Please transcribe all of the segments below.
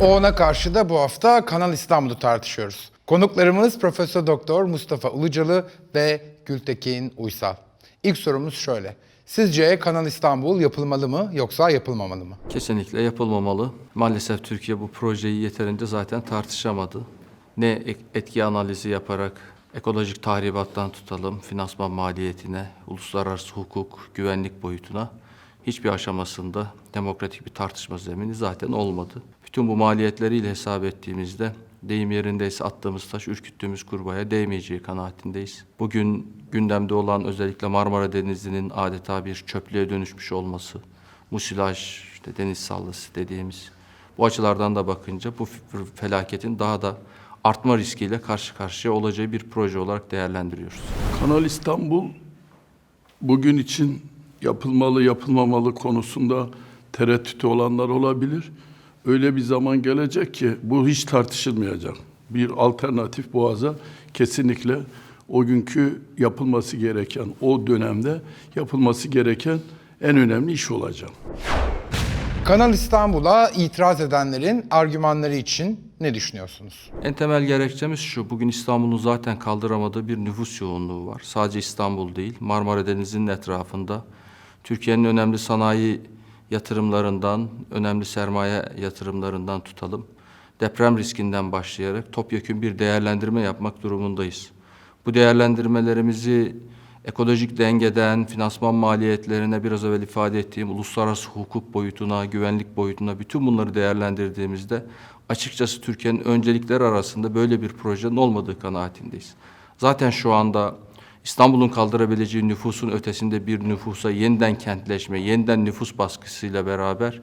Ona karşı da bu hafta Kanal İstanbul'u tartışıyoruz. Konuklarımız Profesör Doktor Mustafa Ulucalı ve Gültekin Uysal. İlk sorumuz şöyle. Sizce Kanal İstanbul yapılmalı mı yoksa yapılmamalı mı? Kesinlikle yapılmamalı. Maalesef Türkiye bu projeyi yeterince zaten tartışamadı. Ne etki analizi yaparak ekolojik tahribattan tutalım, finansman maliyetine, uluslararası hukuk, güvenlik boyutuna hiçbir aşamasında demokratik bir tartışma zemini zaten olmadı. Bütün bu maliyetleriyle hesap ettiğimizde deyim yerindeyse attığımız taş ürküttüğümüz kurbağaya değmeyeceği kanaatindeyiz. Bugün gündemde olan özellikle Marmara Denizi'nin adeta bir çöplüğe dönüşmüş olması, musilaj, işte deniz sallası dediğimiz bu açılardan da bakınca bu felaketin daha da artma riskiyle karşı karşıya olacağı bir proje olarak değerlendiriyoruz. Kanal İstanbul bugün için yapılmalı yapılmamalı konusunda tereddütü olanlar olabilir. Öyle bir zaman gelecek ki bu hiç tartışılmayacak. Bir alternatif boğaza kesinlikle o günkü yapılması gereken, o dönemde yapılması gereken en önemli iş olacak. Kanal İstanbul'a itiraz edenlerin argümanları için ne düşünüyorsunuz? En temel gerekçemiz şu, bugün İstanbul'un zaten kaldıramadığı bir nüfus yoğunluğu var. Sadece İstanbul değil, Marmara Denizi'nin etrafında Türkiye'nin önemli sanayi yatırımlarından, önemli sermaye yatırımlarından tutalım. Deprem riskinden başlayarak topyekün bir değerlendirme yapmak durumundayız. Bu değerlendirmelerimizi ekolojik dengeden, finansman maliyetlerine biraz evvel ifade ettiğim uluslararası hukuk boyutuna, güvenlik boyutuna bütün bunları değerlendirdiğimizde açıkçası Türkiye'nin öncelikleri arasında böyle bir projenin olmadığı kanaatindeyiz. Zaten şu anda İstanbul'un kaldırabileceği nüfusun ötesinde bir nüfusa yeniden kentleşme, yeniden nüfus baskısıyla beraber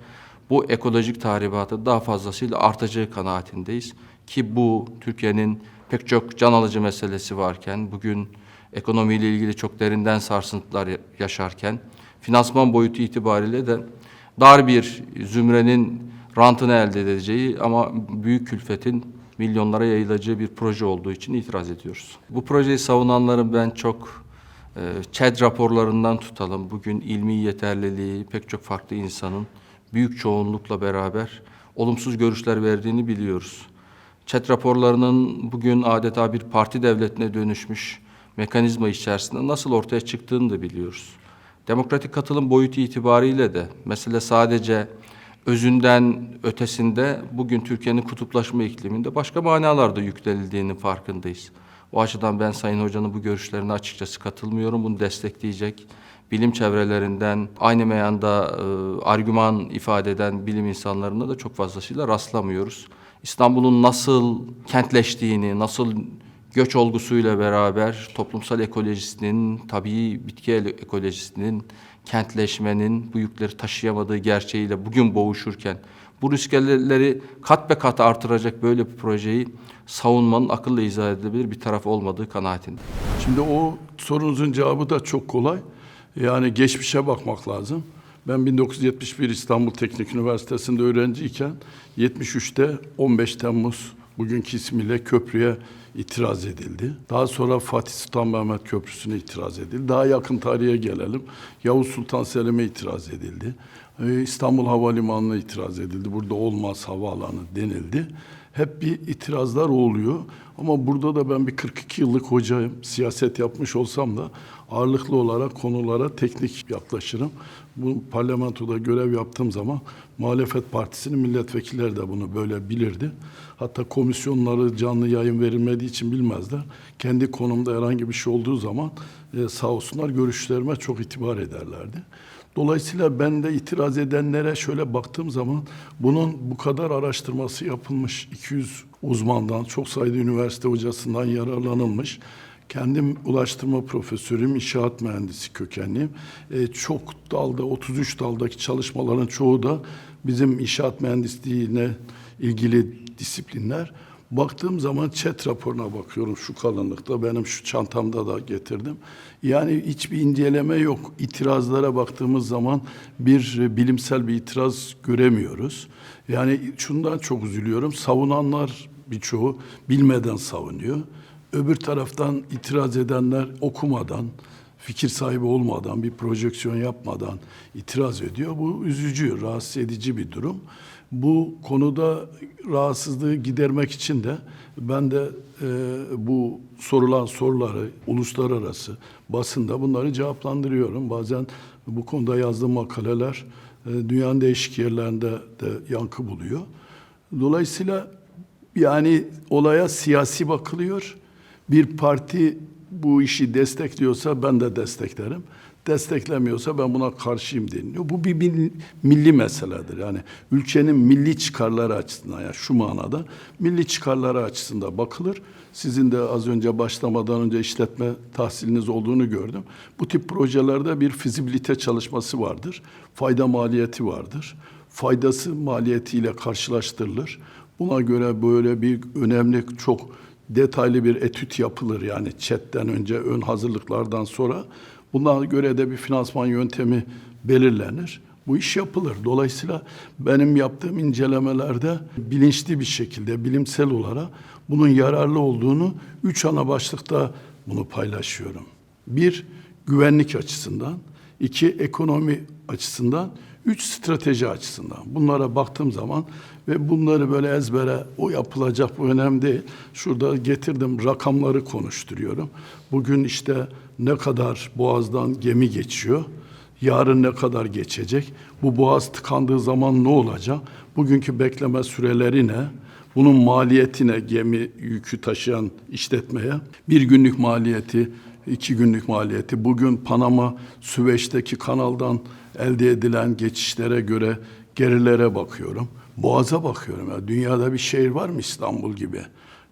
bu ekolojik tahribatı daha fazlasıyla artacağı kanaatindeyiz. Ki bu Türkiye'nin pek çok can alıcı meselesi varken, bugün ekonomiyle ilgili çok derinden sarsıntılar ya- yaşarken, finansman boyutu itibariyle de dar bir zümrenin rantını elde edeceği ama büyük külfetin milyonlara yayılacağı bir proje olduğu için itiraz ediyoruz. Bu projeyi savunanların ben çok e, ÇED raporlarından tutalım. Bugün ilmi yeterliliği pek çok farklı insanın büyük çoğunlukla beraber olumsuz görüşler verdiğini biliyoruz. ÇED raporlarının bugün adeta bir parti devletine dönüşmüş mekanizma içerisinde nasıl ortaya çıktığını da biliyoruz. Demokratik katılım boyutu itibariyle de mesele sadece özünden ötesinde bugün Türkiye'nin kutuplaşma ikliminde başka manalarda yüklenildiğinin farkındayız. O açıdan ben Sayın Hoca'nın bu görüşlerine açıkçası katılmıyorum. Bunu destekleyecek bilim çevrelerinden aynı meyanda e, argüman ifade eden bilim insanlarına da çok fazlasıyla rastlamıyoruz. İstanbul'un nasıl kentleştiğini, nasıl göç olgusuyla beraber toplumsal ekolojisinin, tabii bitki ekolojisinin, kentleşmenin bu yükleri taşıyamadığı gerçeğiyle bugün boğuşurken bu riskleri kat be kat artıracak böyle bir projeyi savunmanın akılla izah edilebilir bir taraf olmadığı kanaatinde. Şimdi o sorunuzun cevabı da çok kolay. Yani geçmişe bakmak lazım. Ben 1971 İstanbul Teknik Üniversitesi'nde öğrenciyken 73'te 15 Temmuz bugünkü ismiyle köprüye itiraz edildi. Daha sonra Fatih Sultan Mehmet Köprüsü'ne itiraz edildi. Daha yakın tarihe gelelim. Yavuz Sultan Selim'e itiraz edildi. Ee, İstanbul Havalimanı'na itiraz edildi. Burada olmaz havaalanı denildi. Hep bir itirazlar oluyor. Ama burada da ben bir 42 yıllık hocayım. Siyaset yapmış olsam da ağırlıklı olarak konulara teknik yaklaşırım. Bu parlamentoda görev yaptığım zaman muhalefet partisinin milletvekilleri de bunu böyle bilirdi. Hatta komisyonları canlı yayın verilmediği için bilmezler. Kendi konumda herhangi bir şey olduğu zaman e, sağ olsunlar görüşlerime çok itibar ederlerdi. Dolayısıyla ben de itiraz edenlere şöyle baktığım zaman bunun bu kadar araştırması yapılmış 200 uzmandan, çok sayıda üniversite hocasından yararlanılmış. Kendim ulaştırma profesörüm, inşaat mühendisi kökenliyim. Ee, çok dalda, 33 daldaki çalışmaların çoğu da bizim inşaat mühendisliğine ilgili disiplinler. Baktığım zaman chat raporuna bakıyorum şu kalınlıkta. Benim şu çantamda da getirdim. Yani hiçbir inceleme yok. İtirazlara baktığımız zaman bir e, bilimsel bir itiraz göremiyoruz. Yani şundan çok üzülüyorum. Savunanlar birçoğu bilmeden savunuyor. Öbür taraftan itiraz edenler okumadan, fikir sahibi olmadan, bir projeksiyon yapmadan itiraz ediyor. Bu üzücü, rahatsız edici bir durum. Bu konuda rahatsızlığı gidermek için de ben de e, bu sorulan soruları uluslararası basında bunları cevaplandırıyorum. Bazen bu konuda yazdığım makaleler e, dünyanın değişik yerlerinde de yankı buluyor. Dolayısıyla yani olaya siyasi bakılıyor. Bir parti bu işi destekliyorsa ben de desteklerim. Desteklemiyorsa ben buna karşıyım deniliyor. Bu bir mil- milli meseledir. Yani ülkenin milli çıkarları açısından yani şu manada milli çıkarları açısından bakılır. Sizin de az önce başlamadan önce işletme tahsiliniz olduğunu gördüm. Bu tip projelerde bir fizibilite çalışması vardır. Fayda maliyeti vardır. Faydası maliyetiyle karşılaştırılır. Buna göre böyle bir önemli çok detaylı bir etüt yapılır yani chatten önce ön hazırlıklardan sonra buna göre de bir finansman yöntemi belirlenir. Bu iş yapılır. Dolayısıyla benim yaptığım incelemelerde bilinçli bir şekilde bilimsel olarak bunun yararlı olduğunu üç ana başlıkta bunu paylaşıyorum. Bir, güvenlik açısından. iki ekonomi açısından. Üç, strateji açısından. Bunlara baktığım zaman ve bunları böyle ezbere o yapılacak bu önemli değil. Şurada getirdim rakamları konuşturuyorum. Bugün işte ne kadar boğazdan gemi geçiyor. Yarın ne kadar geçecek? Bu boğaz tıkandığı zaman ne olacak? Bugünkü bekleme süreleri ne? Bunun maliyetine gemi yükü taşıyan işletmeye bir günlük maliyeti, iki günlük maliyeti. Bugün Panama Süveyş'teki kanaldan elde edilen geçişlere göre gerilere bakıyorum. Boğaza bakıyorum. Ya. Dünyada bir şehir var mı İstanbul gibi?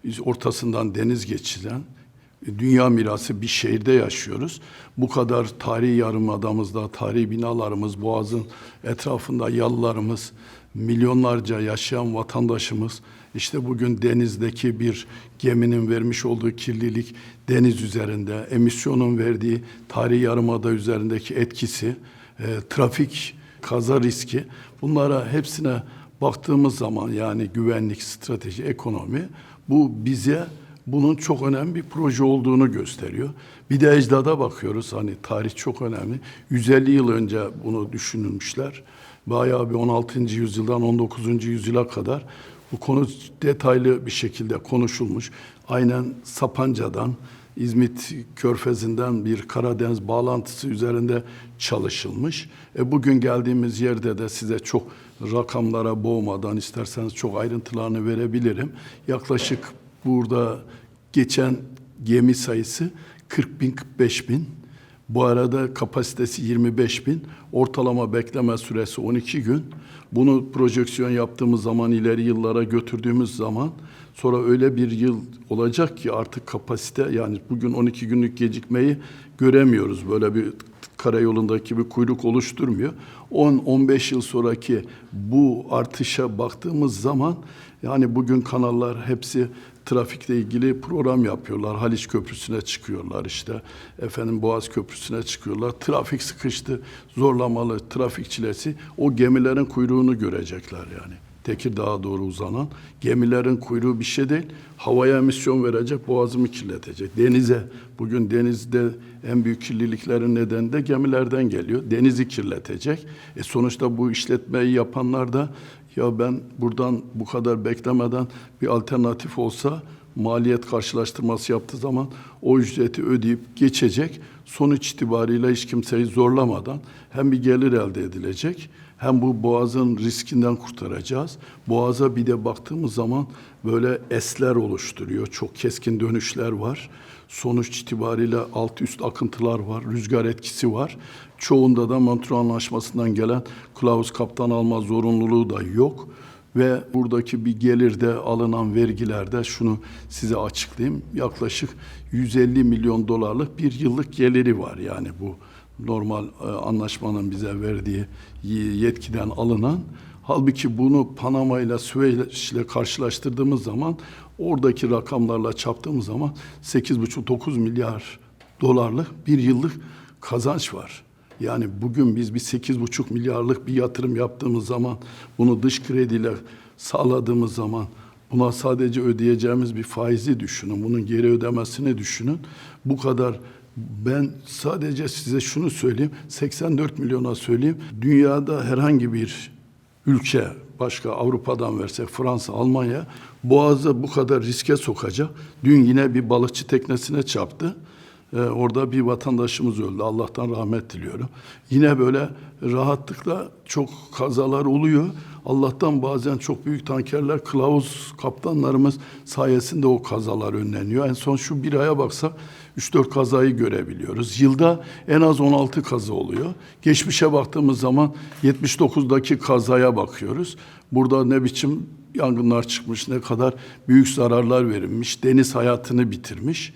Biz ortasından deniz geçilen dünya mirası bir şehirde yaşıyoruz. Bu kadar tarihi yarımadamızda, tarihi binalarımız, boğazın etrafında yalılarımız, milyonlarca yaşayan vatandaşımız, işte bugün denizdeki bir geminin vermiş olduğu kirlilik, deniz üzerinde, emisyonun verdiği tarihi yarımada üzerindeki etkisi, e, trafik, kaza riski, bunlara hepsine baktığımız zaman yani güvenlik, strateji, ekonomi, bu bize bunun çok önemli bir proje olduğunu gösteriyor. Bir de ecdada bakıyoruz. Hani tarih çok önemli. 150 yıl önce bunu düşünülmüşler. Bayağı bir 16. yüzyıldan 19. yüzyıla kadar bu konu detaylı bir şekilde konuşulmuş. Aynen Sapanca'dan, İzmit Körfezi'nden bir Karadeniz bağlantısı üzerinde çalışılmış. E bugün geldiğimiz yerde de size çok rakamlara boğmadan isterseniz çok ayrıntılarını verebilirim. Yaklaşık burada geçen gemi sayısı 40 bin 45 bin. Bu arada kapasitesi 25 bin. Ortalama bekleme süresi 12 gün. Bunu projeksiyon yaptığımız zaman ileri yıllara götürdüğümüz zaman sonra öyle bir yıl olacak ki artık kapasite yani bugün 12 günlük gecikmeyi göremiyoruz. Böyle bir karayolundaki bir kuyruk oluşturmuyor. 10-15 yıl sonraki bu artışa baktığımız zaman yani bugün kanallar hepsi trafikle ilgili program yapıyorlar. Haliç Köprüsü'ne çıkıyorlar işte. Efendim Boğaz Köprüsü'ne çıkıyorlar. Trafik sıkıştı, zorlamalı trafik çilesi. O gemilerin kuyruğunu görecekler yani. Tekirdağ'a doğru uzanan gemilerin kuyruğu bir şey değil. Havaya emisyon verecek, boğazımı kirletecek. Denize, bugün denizde en büyük kirliliklerin nedeni de gemilerden geliyor. Denizi kirletecek. E sonuçta bu işletmeyi yapanlar da ya ben buradan bu kadar beklemeden bir alternatif olsa maliyet karşılaştırması yaptığı zaman o ücreti ödeyip geçecek. Sonuç itibariyle hiç kimseyi zorlamadan hem bir gelir elde edilecek hem bu boğazın riskinden kurtaracağız. Boğaza bir de baktığımız zaman böyle esler oluşturuyor. Çok keskin dönüşler var. Sonuç itibariyle alt üst akıntılar var, rüzgar etkisi var. Çoğunda da Montreux Anlaşması'ndan gelen kılavuz kaptan alma zorunluluğu da yok. Ve buradaki bir gelirde alınan vergilerde şunu size açıklayayım. Yaklaşık 150 milyon dolarlık bir yıllık geliri var yani bu normal e, anlaşmanın bize verdiği yetkiden alınan. Halbuki bunu Panama ile Süveyş ile karşılaştırdığımız zaman oradaki rakamlarla çarptığımız zaman 8,5-9 milyar dolarlık bir yıllık kazanç var. Yani bugün biz bir 8,5 milyarlık bir yatırım yaptığımız zaman bunu dış krediyle sağladığımız zaman buna sadece ödeyeceğimiz bir faizi düşünün. Bunun geri ödemesini düşünün. Bu kadar ben sadece size şunu söyleyeyim. 84 milyona söyleyeyim. Dünyada herhangi bir ülke başka Avrupa'dan versek Fransa, Almanya Boğaz'ı bu kadar riske sokacak. Dün yine bir balıkçı teknesine çarptı. Ee, orada bir vatandaşımız öldü. Allah'tan rahmet diliyorum. Yine böyle rahatlıkla çok kazalar oluyor. Allah'tan bazen çok büyük tankerler, kılavuz kaptanlarımız sayesinde o kazalar önleniyor. En son şu bir aya baksak 3-4 kazayı görebiliyoruz. Yılda en az 16 kaza oluyor. Geçmişe baktığımız zaman 79'daki kazaya bakıyoruz. Burada ne biçim yangınlar çıkmış, ne kadar büyük zararlar verilmiş, deniz hayatını bitirmiş.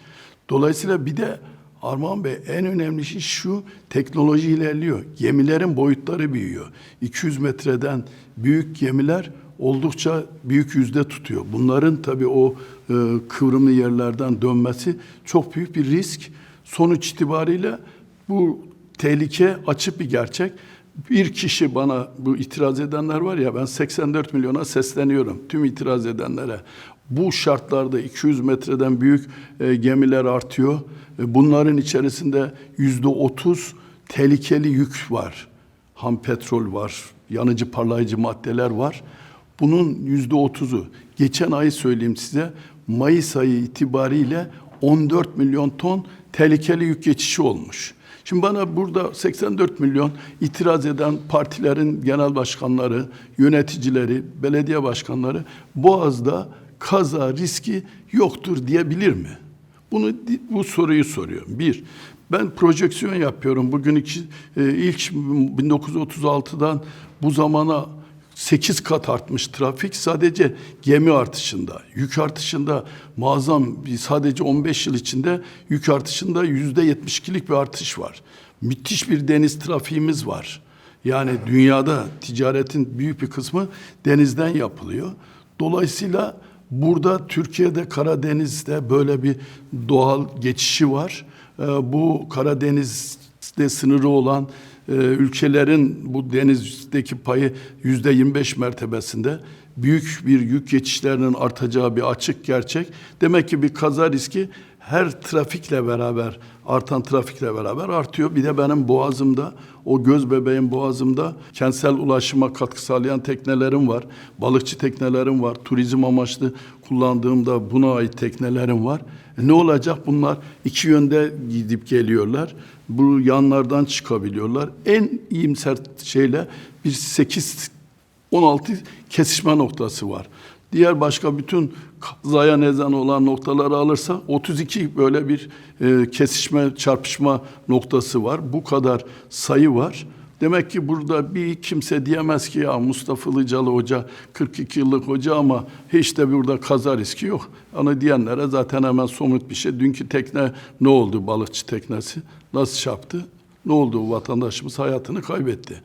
Dolayısıyla bir de Armağan Bey en önemli şey şu teknoloji ilerliyor. Gemilerin boyutları büyüyor. 200 metreden büyük gemiler oldukça büyük yüzde tutuyor. Bunların tabii o e, kıvrımlı yerlerden dönmesi çok büyük bir risk. Sonuç itibariyle bu tehlike açık bir gerçek. Bir kişi bana bu itiraz edenler var ya ben 84 milyona sesleniyorum tüm itiraz edenlere. Bu şartlarda 200 metreden büyük e, gemiler artıyor. E, bunların içerisinde yüzde 30 tehlikeli yük var. Ham petrol var, yanıcı parlayıcı maddeler var. Bunun yüzde 30'u geçen ayı söyleyeyim size Mayıs ayı itibariyle 14 milyon ton tehlikeli yük geçişi olmuş. Şimdi bana burada 84 milyon itiraz eden partilerin genel başkanları, yöneticileri, belediye başkanları Boğaz'da kaza riski yoktur diyebilir mi? Bunu bu soruyu soruyorum. Bir, ben projeksiyon yapıyorum. Bugün iki, e, ilk 1936'dan bu zamana 8 kat artmış trafik sadece gemi artışında. Yük artışında muazzam sadece 15 yıl içinde yük artışında yüzde 72'lik bir artış var. Müthiş bir deniz trafiğimiz var. Yani dünyada ticaretin büyük bir kısmı denizden yapılıyor. Dolayısıyla burada Türkiye'de Karadeniz'de böyle bir doğal geçişi var. Ee, Bu Karadeniz'de sınırı olan e, ülkelerin bu denizdeki payı yüzde 25 mertebesinde büyük bir yük geçişlerinin artacağı bir açık gerçek. Demek ki bir kaza riski her trafikle beraber artan trafikle beraber artıyor. Bir de benim boğazımda o göz bebeğim boğazımda kentsel ulaşıma katkı sağlayan teknelerim var. Balıkçı teknelerim var. Turizm amaçlı kullandığımda buna ait teknelerim var. E ne olacak bunlar? iki yönde gidip geliyorlar. Bu yanlardan çıkabiliyorlar. En iyimser şeyle bir 8 16 kesişme noktası var. Diğer başka bütün kazaya neden olan noktaları alırsa 32 böyle bir e, kesişme çarpışma noktası var. Bu kadar sayı var. Demek ki burada bir kimse diyemez ki ya Mustafa Ilıcalı Hoca 42 yıllık hoca ama hiç de burada kaza riski yok. Onu diyenlere zaten hemen somut bir şey. Dünkü tekne ne oldu balıkçı teknesi? Nasıl çarptı? Ne oldu vatandaşımız hayatını kaybetti.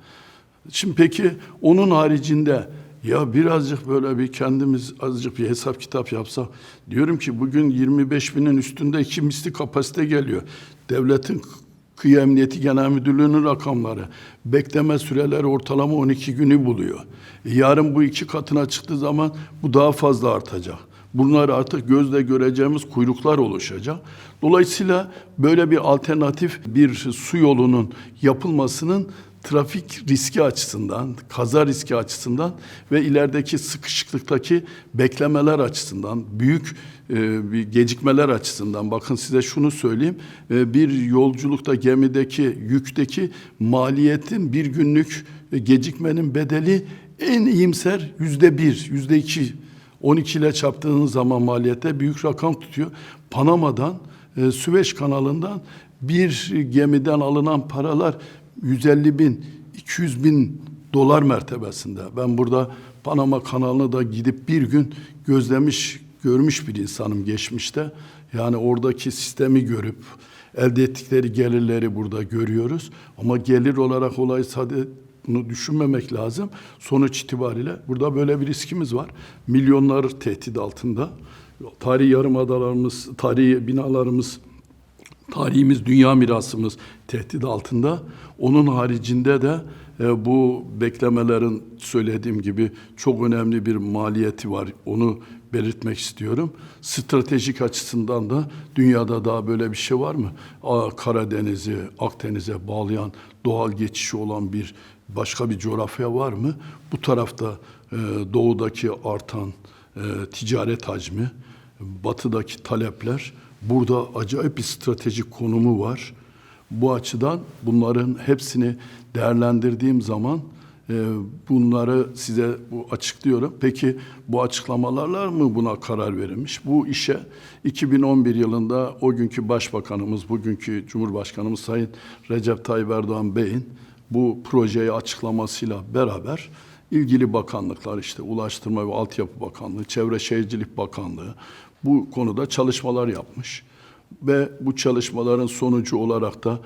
Şimdi peki onun haricinde ya birazcık böyle bir kendimiz azıcık bir hesap kitap yapsak diyorum ki bugün 25 binin üstünde iki misli kapasite geliyor. Devletin Kıyı Emniyeti Genel Müdürlüğü'nün rakamları bekleme süreleri ortalama 12 günü buluyor. E yarın bu iki katına çıktığı zaman bu daha fazla artacak. Bunlar artık gözle göreceğimiz kuyruklar oluşacak. Dolayısıyla böyle bir alternatif bir su yolunun yapılmasının trafik riski açısından, kaza riski açısından ve ilerideki sıkışıklıktaki beklemeler açısından, büyük e, bir gecikmeler açısından bakın size şunu söyleyeyim. E, bir yolculukta gemideki yükteki maliyetin bir günlük e, gecikmenin bedeli en iyimser yüzde bir, yüzde iki 12 ile çarptığınız zaman maliyette büyük rakam tutuyor. Panama'dan, e, Süveyş kanalından bir gemiden alınan paralar 150 bin, 200 bin dolar mertebesinde. Ben burada Panama kanalını da gidip bir gün gözlemiş, görmüş bir insanım geçmişte. Yani oradaki sistemi görüp elde ettikleri gelirleri burada görüyoruz. Ama gelir olarak olay sadece bunu düşünmemek lazım. Sonuç itibariyle burada böyle bir riskimiz var. Milyonlar tehdit altında. Tarihi yarımadalarımız, tarihi binalarımız, tarihimiz, dünya mirasımız tehdit altında. Onun haricinde de e, bu beklemelerin söylediğim gibi çok önemli bir maliyeti var. Onu belirtmek istiyorum. Stratejik açısından da dünyada daha böyle bir şey var mı? Karadeniz'i, Akdeniz'e bağlayan doğal geçişi olan bir başka bir coğrafya var mı? Bu tarafta e, doğudaki artan e, ticaret hacmi, batıdaki talepler burada acayip bir stratejik konumu var. Bu açıdan bunların hepsini değerlendirdiğim zaman e, bunları size bu açıklıyorum. Peki bu açıklamalarla mı buna karar verilmiş? Bu işe 2011 yılında o günkü başbakanımız, bugünkü Cumhurbaşkanımız Sayın Recep Tayyip Erdoğan Bey'in bu projeyi açıklamasıyla beraber ilgili bakanlıklar işte Ulaştırma ve Altyapı Bakanlığı, Çevre Şehircilik Bakanlığı bu konuda çalışmalar yapmış ve bu çalışmaların sonucu olarak da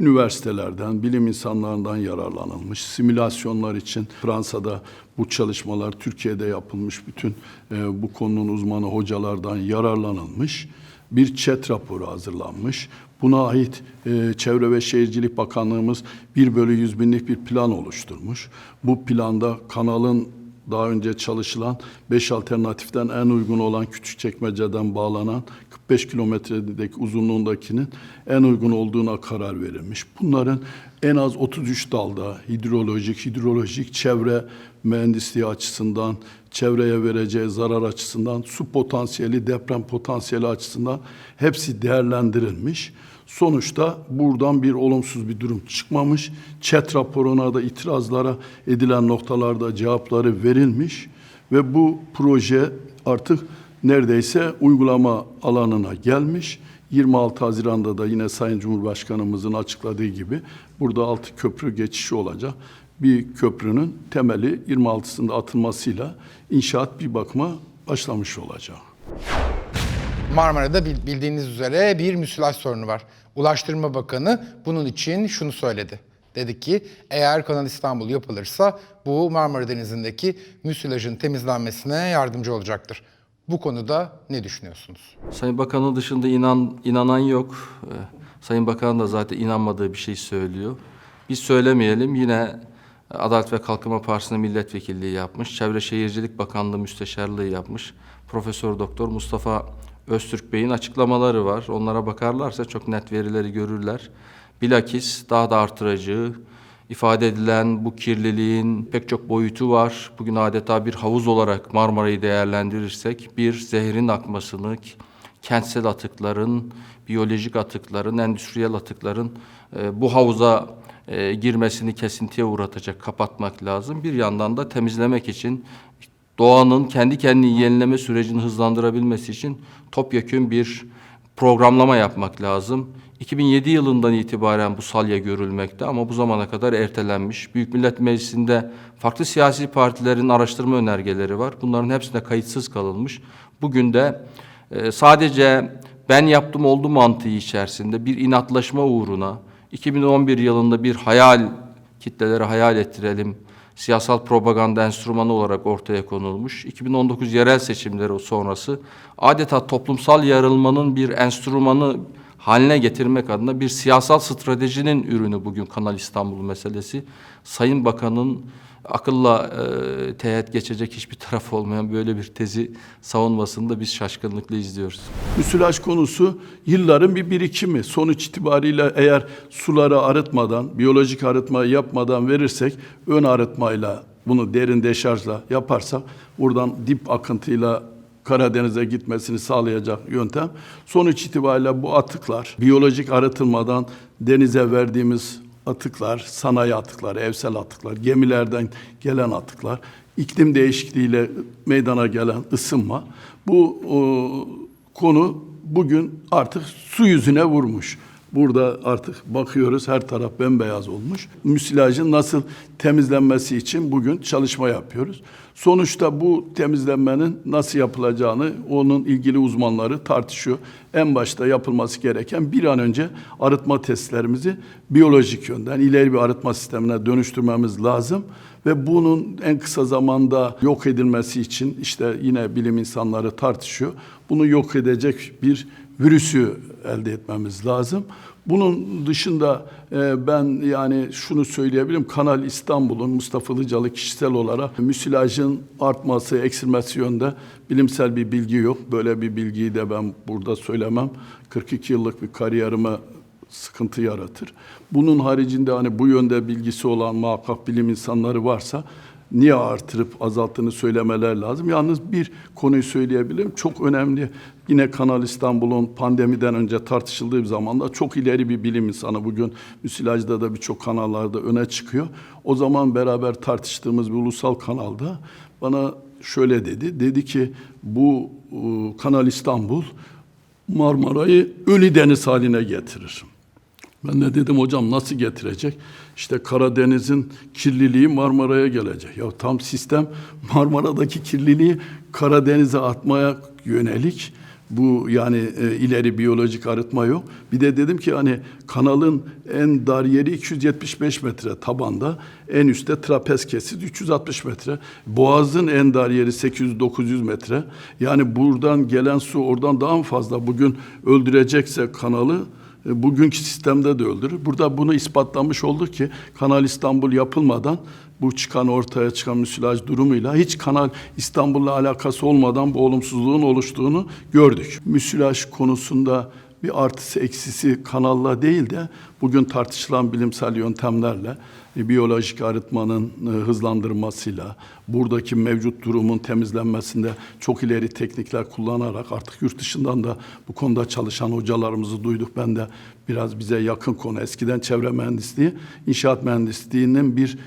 üniversitelerden, bilim insanlarından yararlanılmış. Simülasyonlar için Fransa'da bu çalışmalar Türkiye'de yapılmış. Bütün e, bu konunun uzmanı hocalardan yararlanılmış. Bir çet raporu hazırlanmış. Buna ait e, Çevre ve Şehircilik Bakanlığımız 1 bölü 100 binlik bir plan oluşturmuş. Bu planda kanalın daha önce çalışılan 5 alternatiften en uygun olan Küçükçekmece'den bağlanan 45 kilometredeki uzunluğundakinin en uygun olduğuna karar verilmiş. Bunların en az 33 dalda hidrolojik, hidrolojik, çevre mühendisliği açısından, çevreye vereceği zarar açısından, su potansiyeli, deprem potansiyeli açısından hepsi değerlendirilmiş. Sonuçta buradan bir olumsuz bir durum çıkmamış. ÇED raporuna da itirazlara edilen noktalarda cevapları verilmiş ve bu proje artık neredeyse uygulama alanına gelmiş. 26 Haziran'da da yine Sayın Cumhurbaşkanımızın açıkladığı gibi burada altı köprü geçişi olacak. Bir köprünün temeli 26'sında atılmasıyla inşaat bir bakıma başlamış olacak. Marmara'da bil- bildiğiniz üzere bir müsilaj sorunu var. Ulaştırma Bakanı bunun için şunu söyledi. Dedi ki eğer Kanal İstanbul yapılırsa bu Marmara Denizi'ndeki müsilajın temizlenmesine yardımcı olacaktır. Bu konuda ne düşünüyorsunuz? Sayın Bakan'ın dışında inan inanan yok. Ee, Sayın Bakan da zaten inanmadığı bir şey söylüyor. Biz söylemeyelim. Yine Adalet ve Kalkınma Partisi'ne milletvekilliği yapmış. Çevre Şehircilik Bakanlığı müsteşarlığı yapmış. Profesör Doktor Mustafa Öztürk Bey'in açıklamaları var. Onlara bakarlarsa çok net verileri görürler. Bilakis daha da artırıcı, ifade edilen bu kirliliğin pek çok boyutu var. Bugün adeta bir havuz olarak Marmara'yı değerlendirirsek bir zehrin akmasını, kentsel atıkların, biyolojik atıkların, endüstriyel atıkların e, bu havuza e, girmesini kesintiye uğratacak, kapatmak lazım. Bir yandan da temizlemek için doğanın kendi kendini yenileme sürecini hızlandırabilmesi için topyekün bir programlama yapmak lazım. 2007 yılından itibaren bu salya görülmekte ama bu zamana kadar ertelenmiş. Büyük Millet Meclisi'nde farklı siyasi partilerin araştırma önergeleri var. Bunların hepsine kayıtsız kalınmış. Bugün de e, sadece ben yaptım oldu mantığı içerisinde bir inatlaşma uğruna 2011 yılında bir hayal kitlelere hayal ettirelim siyasal propaganda enstrümanı olarak ortaya konulmuş. 2019 yerel seçimleri sonrası adeta toplumsal yarılmanın bir enstrümanı haline getirmek adına bir siyasal stratejinin ürünü bugün Kanal İstanbul meselesi. Sayın Bakan'ın akılla e, teğet geçecek hiçbir taraf olmayan böyle bir tezi savunmasını da biz şaşkınlıkla izliyoruz. Müsilaj konusu yılların bir birikimi. Sonuç itibariyle eğer suları arıtmadan, biyolojik arıtma yapmadan verirsek ön arıtmayla bunu derin deşarjla yaparsak buradan dip akıntıyla Karadeniz'e gitmesini sağlayacak yöntem. Sonuç itibariyle bu atıklar biyolojik arıtılmadan denize verdiğimiz atıklar, sanayi atıkları, evsel atıklar, gemilerden gelen atıklar, iklim değişikliğiyle meydana gelen ısınma bu o, konu bugün artık su yüzüne vurmuş. Burada artık bakıyoruz her taraf bembeyaz olmuş. Müsilajın nasıl temizlenmesi için bugün çalışma yapıyoruz. Sonuçta bu temizlenmenin nasıl yapılacağını onun ilgili uzmanları tartışıyor. En başta yapılması gereken bir an önce arıtma testlerimizi biyolojik yönden ileri bir arıtma sistemine dönüştürmemiz lazım ve bunun en kısa zamanda yok edilmesi için işte yine bilim insanları tartışıyor. Bunu yok edecek bir virüsü elde etmemiz lazım. Bunun dışında e, ben yani şunu söyleyebilirim. Kanal İstanbul'un Mustafa Ilıcalı kişisel olarak müsilajın artması, eksilmesi yönde bilimsel bir bilgi yok. Böyle bir bilgiyi de ben burada söylemem. 42 yıllık bir kariyerime sıkıntı yaratır. Bunun haricinde hani bu yönde bilgisi olan muhakkak bilim insanları varsa niye artırıp azalttığını söylemeler lazım. Yalnız bir konuyu söyleyebilirim. Çok önemli. Yine Kanal İstanbul'un pandemiden önce tartışıldığı bir zamanda çok ileri bir bilim insanı. Bugün müsilajda da birçok kanallarda öne çıkıyor. O zaman beraber tartıştığımız bir ulusal kanalda bana şöyle dedi. Dedi ki bu e, Kanal İstanbul Marmara'yı ölü deniz haline getirir. Ben de dedim hocam nasıl getirecek? İşte Karadeniz'in kirliliği Marmara'ya gelecek. Ya tam sistem Marmara'daki kirliliği Karadeniz'e atmaya yönelik. Bu yani e, ileri biyolojik arıtma yok. Bir de dedim ki hani kanalın en dar yeri 275 metre tabanda, en üstte trapez kesit 360 metre. Boğazın en dar yeri 800-900 metre. Yani buradan gelen su oradan daha fazla? Bugün öldürecekse kanalı bugünkü sistemde de öldürür. Burada bunu ispatlamış olduk ki Kanal İstanbul yapılmadan bu çıkan ortaya çıkan müsilaj durumuyla hiç Kanal İstanbul'la alakası olmadan bu olumsuzluğun oluştuğunu gördük. Müsilaj konusunda bir artısı eksisi kanalla değil de bugün tartışılan bilimsel yöntemlerle e, biyolojik arıtmanın e, hızlandırmasıyla buradaki mevcut durumun temizlenmesinde çok ileri teknikler kullanarak artık yurt dışından da bu konuda çalışan hocalarımızı duyduk. Ben de biraz bize yakın konu. Eskiden çevre mühendisliği, inşaat mühendisliğinin bir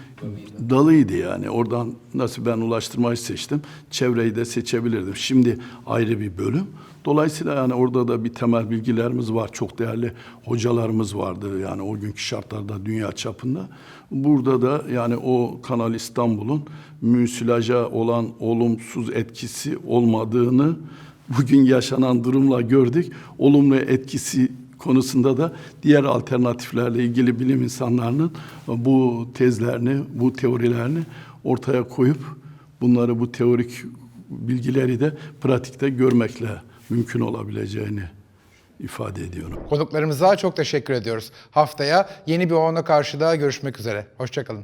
dalıydı yani. Oradan nasıl ben ulaştırmayı seçtim. Çevreyi de seçebilirdim. Şimdi ayrı bir bölüm. Dolayısıyla yani orada da bir temel bilgilerimiz var. Çok değerli hocalarımız vardı yani o günkü şartlarda dünya çapında. Burada da yani o Kanal İstanbul'un müsilaja olan olumsuz etkisi olmadığını bugün yaşanan durumla gördük. Olumlu etkisi konusunda da diğer alternatiflerle ilgili bilim insanlarının bu tezlerini, bu teorilerini ortaya koyup bunları bu teorik bilgileri de pratikte görmekle mümkün olabileceğini ifade ediyorum. Konuklarımıza çok teşekkür ediyoruz. Haftaya yeni bir ona karşıda görüşmek üzere. Hoşçakalın.